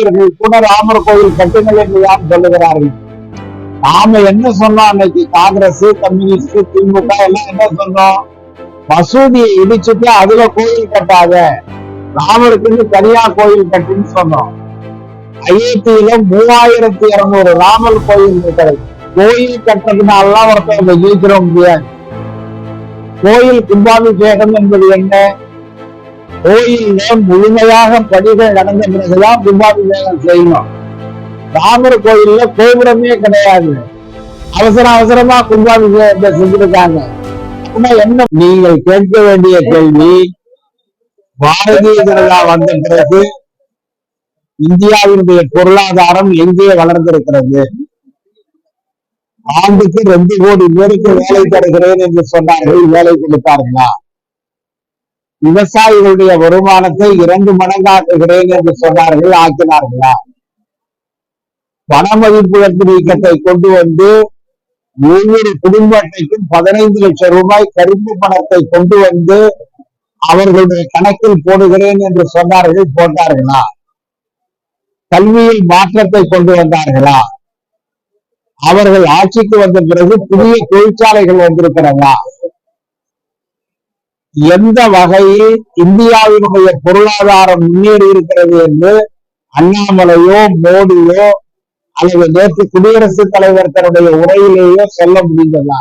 இவர்கள் கோயில் கட்டுங்கள் என்று யார் சொல்லுகிறார்கள்? நாம என்ன சொன்னோம் அன்னைக்கு? காங்கிரஸ் கம்யூனிஸ்ட் திமுக எல்லாம் என்ன சொன்னோம்? மசூதியை இடிச்சுட்டு அதுல கோயில் கட்டாத. ராமருக்குன்னு தனியா கோயில் கட்டுன்னு சொன்னோம். ஐஐடியில மூவாயிரத்தி இருநூறு ராமர் கோயில் இருக்கிறது கோயில் கட்டுறதுனாலாம் ஒருத்தர் ஜெயிச்சிட முடியாது கோயில் கும்பாபிஷேகம் என்பது என்ன? கோயிலும் முழுமையாக படிகள் நடந்த பிறகுதான் கும்பாபிஷேகம் செய்யணும் ராமர் கோயில்ல கோபுரமே கிடையாது. அவசர அவசரமா கும்பாபிஷேகத்தை செஞ்சிருக்காங்க. ஆனா என்ன நீங்கள் கேட்க வேண்டிய கேள்வி பாரதிய ஜனதா வந்த பிறகு இந்தியாவினுடைய பொருளாதாரம் எங்கே வளர்ந்திருக்கிறது? ஆண்டுக்கு ரெண்டு கோடி பேருக்கு வேலை தருகிறேன் என்று சொன்னார்கள் வேலை கொடுத்தார்களா? விவசாயிகளுடைய வருமானத்தை இரண்டு மடங்காக்குகிறேன் என்று சொன்னார்கள் ஆக்கினார்களா? பணமதிப்பு மதிப்பிழப்பு நீக்கத்தை கொண்டு வந்து ஒவ்வொரு குடும்ப அட்டைக்கும் பதினைந்து லட்சம் ரூபாய் கருப்பு பணத்தை கொண்டு வந்து அவர்களுடைய கணக்கில் போடுகிறேன் என்று சொன்னார்கள் போட்டார்களா? கல்வியில் மாற்றத்தை கொண்டு வந்தார்களா? அவர்கள் ஆட்சிக்கு வந்த பிறகு புதிய தொழிற்சாலைகள் வந்திருக்கிறதா? எந்த வகையில் இந்தியாவினுடைய பொருளாதாரம் முன்னேறி இருக்கிறது என்று அண்ணாமலையோ மோடியோ அல்லது நேற்று குடியரசுத் தலைவர் தன்னுடைய உரையிலேயோ சொல்ல முடிந்ததா?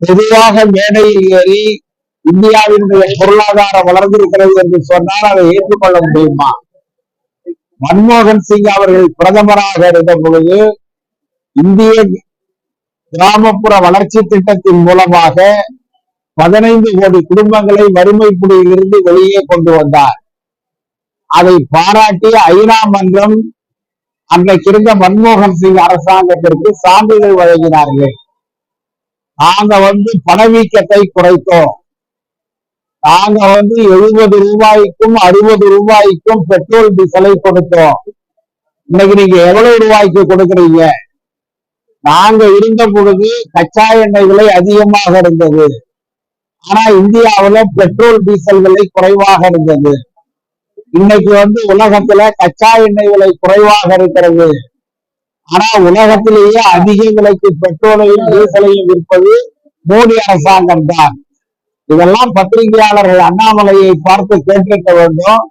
பொதுவாக மேடையில் ஏறி இந்தியாவினுடைய பொருளாதாரம் வளர்ந்திருக்கிறது என்று சொன்னால் அதை ஏற்றுக்கொள்ள முடியுமா? மன்மோகன் சிங் அவர்கள் பிரதமராக இருந்த பொழுது இந்திய கிராமப்புற வளர்ச்சி திட்டத்தின் மூலமாக பதினைந்து கோடி குடும்பங்களை வறுமை புடியிலிருந்து வெளியே கொண்டு வந்தார். அதை பாராட்டி ஐநா மன்றம் அன்றைக்கு இருந்த மன்மோகன் சிங் அரசாங்கத்திற்கு சான்றிதழ் வழங்கினார்கள். நாங்க வந்து பணவீக்கத்தை குறைத்தோம். நாங்க வந்து எழுபது ரூபாய்க்கும் அறுபது ரூபாய்க்கும் பெட்ரோல் டீசலை கொடுத்தோம். இன்னைக்கு நீங்க எவ்வளவு ரூபாய்க்கு கொடுக்குறீங்க? நாங்க இருந்த பொழுது கச்சா எண்ணெய் விலை அதிகமாக இருந்தது. ஆனா இந்தியாவுல பெட்ரோல் டீசல் விலை குறைவாக இருந்தது. இன்னைக்கு வந்து உலகத்துல கச்சா எண்ணெய் விலை குறைவாக இருக்கிறது. ஆனா உலகத்திலேயே அதிக விலைக்கு பெட்ரோலையும் டீசலையும் விற்பது மோடி அரசாங்கம் தான். இதெல்லாம் பத்திரிகையாளர்கள் அண்ணாமலையை பார்த்து கேட்டிருக்க வேண்டும்.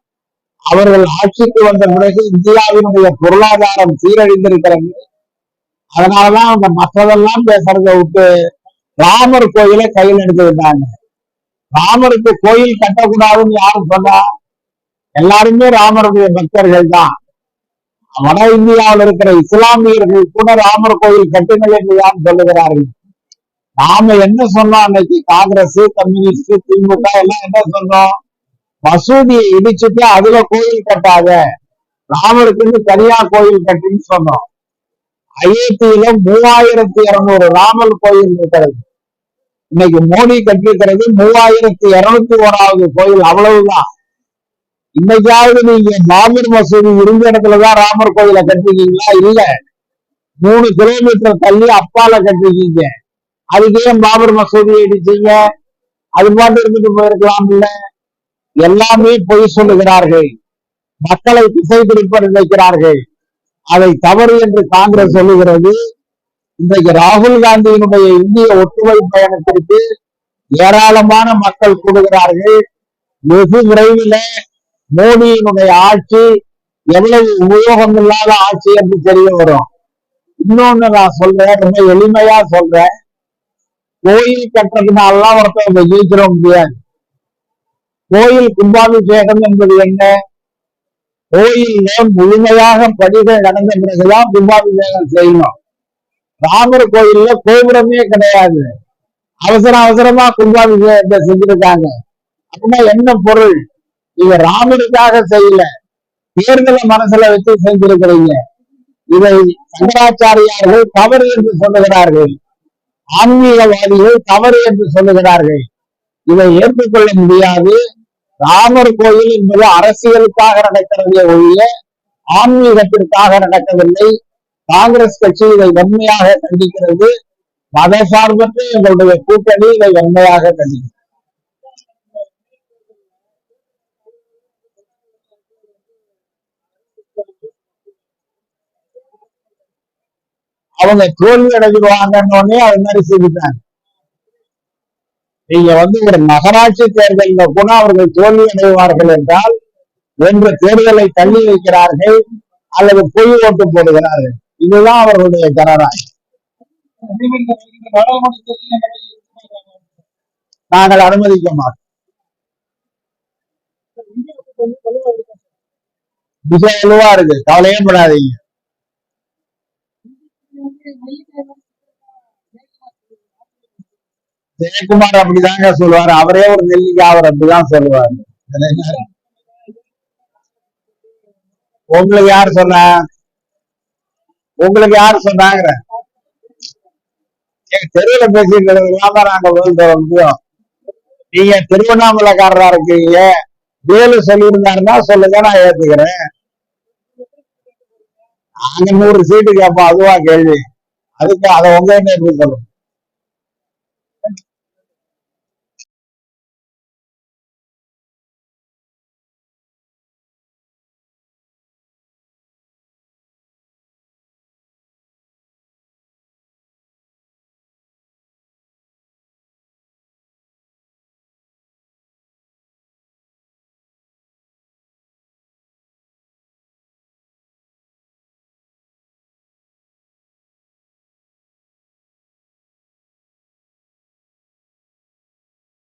அவர்கள் ஆட்சிக்கு வந்த பிறகு இந்தியாவினுடைய பொருளாதாரம் சீரழிந்திருக்கிறது. அதனாலதான் அவங்க மற்றதெல்லாம் பேசுறதை விட்டு ராமர் கோயிலை கையில் எடுத்துக்கிட்டாங்க. ராமருக்கு கோயில் கட்டக்கூடாதுன்னு யாரும் சொன்னா எல்லாருமே ராமருடைய பக்தர்கள் தான் வட இந்தியாவில் இருக்கிற இஸ்லாமியர்கள் கூட ராமர் கோயில் கட்டுங்கள் என்று யார் சொல்லுகிறார்கள்? நாம என்ன சொன்னோம் அன்னைக்கு? காங்கிரஸ் கம்யூனிஸ்ட் திமுக எல்லாம் என்ன சொன்னோம்? மசூதியை இடிச்சுட்டு அதுல கோயில் கட்டாத ராமருக்குன்னு தனியா கோயில் கட்டுன்னு சொன்னோம். ஐஐடியில மூவாயிரத்தி இருநூறு ராமர் கோயில் இருக்கிறது இன்னைக்கு மோடி கட்டிருக்கிறது மூவாயிரத்தி இருநூத்தி ஓராவது கோயில் அவ்வளவுதான். இன்னைக்காவது நீங்க பாபர் மசூதி இருந்த இடத்துலதான் ராமர் கோயிலை கட்டிருக்கீங்களா இல்ல. மூணு கிலோமீட்டர் தள்ளி அப்பால கட்டிருக்கீங்க அதுக்கு ஏன் பாபர் மசூதி அடிச்சீங்க? அது பாட்டு இருந்துட்டு போயிருக்கலாம் இல்ல எல்லாமே பொய் சொல்லுகிறார்கள். மக்களை திசை திருப்ப நினைக்கிறார்கள். அதை தவறு என்று காங்கிரஸ் சொல்லுகிறது. இன்றைக்கு ராகுல் காந்தியினுடைய இந்திய ஒற்றுமை பயணத்திற்கு ஏராளமான மக்கள் கூடுகிறார்கள். வெகு விரைவில் மோடியினுடைய ஆட்சி எவ்வளவு உபயோகம் இல்லாத ஆட்சி என்று தெரிய வரும். இன்னொன்னு நான் சொல்றேன் ரொம்ப எளிமையா சொல்றேன். கோயில் கட்டுறதுனாலாம் ஒருத்தவங்க ஜெயிச்சிட முடியாது. கோயில் கும்பாபிஷேகம் என்பது என்ன? கோயில்ல முழுமையாக படிகள் நடந்த பிறகுதான் கும்பாபிஷேகம் செய்யணும். ராமர் கோயில்ல கோபுரமே கிடையாது. அவசர அவசரமா கும்பாபிஷேகத்தை செஞ்சிருக்காங்க. அப்படின்னா என்ன பொருள்? நீங்க ராமருக்காக செய்யல. தேர்தலை மனசுல வச்சு செஞ்சிருக்கிறீங்க. இதை சங்கராச்சாரியார்கள் தவறு என்று சொல்லுகிறார்கள். ஆன்மீகவாதிகள் தவறு என்று சொல்லுகிறார்கள். இதை ஏற்றுக்கொள்ள முடியாது. ராமர் கோயில் என்பது அரசியலுக்காக நடக்கிறதே ஒழிய ஆன்மீகத்திற்காக நடக்கவில்லை. காங்கிரஸ் கட்சி இதை வன்மையாக கண்டிக்கிறது. மத சார்பற்ற எங்களுடைய கூட்டணி இதை வன்மையாக கண்டிக்கிறது. அவங்க தோல்வி அடைஞ்சிருவாங்கன்னு அது மாதிரி செய்துட்டாங்க. நீங்க வந்து ஒரு நகராட்சி தேர்தலில் கூட அவர்கள் தோல்வி அடைவார்கள் என்றால் என்று தேர்தலை தள்ளி வைக்கிறார்கள் அல்லது பொய் ஓட்டு போடுகிறார்கள். இதுதான் அவர்களுடைய இருக்குமா? நாங்கள் அனுமதிக்க மாட்டோம்? மிக வலுவா இருக்கு கவலையே படாதீங்க ஜெயக்குமார் அப்படிதாங்க சொல்லுவாரு அவரே ஒரு நெல்லிக்காய் அவர் அப்படிதான் சொல்லுவாரு? உங்களுக்கு யார் சொன்னா உங்களுக்கு யார் சொன்னாங்க? எங்க தெருவுல பேசிட்டு நாங்க பதில் முடியும். நீங்க திருவண்ணாமலைக்காரரா இருக்கீங்க. வேலு சொல்லியிருந்தாருன்னா சொல்லுங்க நான் ஏத்துக்கிறேன். நாங்க நூறு சீட்டு கேட்போம் அதுவா கேள்வி. அதுக்கு அதை உங்க என்ன எப்படி சொல்லும்